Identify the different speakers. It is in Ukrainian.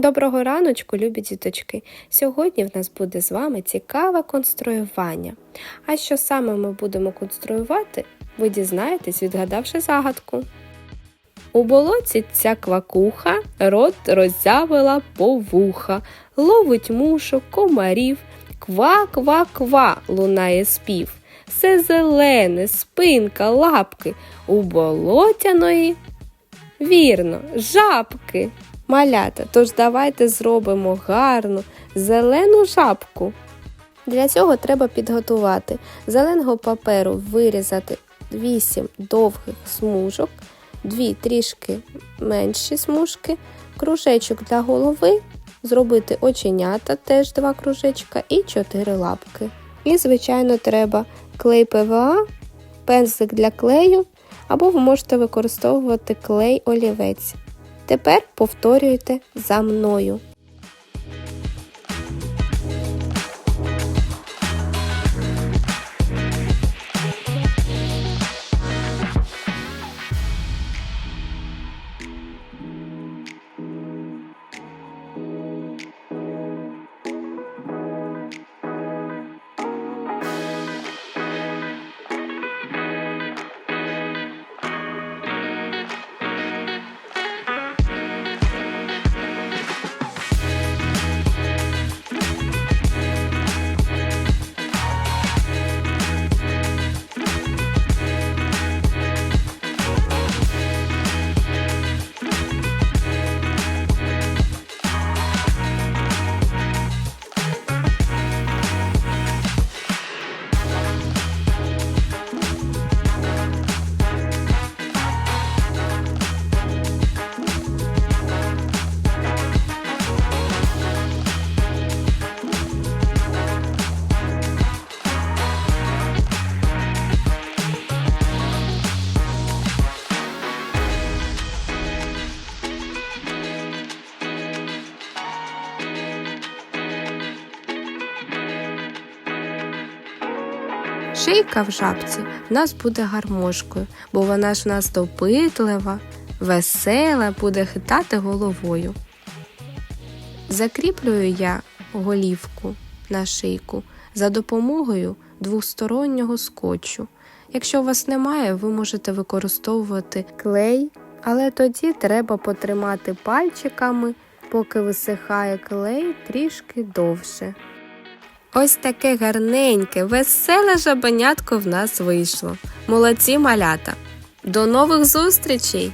Speaker 1: Доброго раночку, любі діточки! Сьогодні в нас буде з вами цікаве конструювання. А що саме ми будемо конструювати, ви дізнаєтесь, відгадавши загадку. У болоті ця квакуха рот роззявила по вуха, ловить мушок, комарів, ква-ква-ква лунає спів. Все зелене, спинка, лапки у болотяної. Вірно, жабки. Малята, тож давайте зробимо гарну зелену жабку. Для цього треба підготувати зеленого паперу вирізати 8 довгих смужок, 2 трішки менші смужки, кружечок для голови, зробити оченята, теж 2 кружечка і 4 лапки. І, звичайно, треба клей ПВА, пензлик для клею, або ви можете використовувати клей олівець. Тепер повторюйте за мною. Шийка в жабці в нас буде гармошкою, бо вона ж у нас допитлива, весела, буде хитати головою. Закріплюю я голівку на шийку за допомогою двостороннього скотчу. Якщо у вас немає, ви можете використовувати клей, але тоді треба потримати пальчиками, поки висихає клей трішки довше. Ось таке гарненьке, веселе жабенятко в нас вийшло. Молодці малята! До нових зустрічей!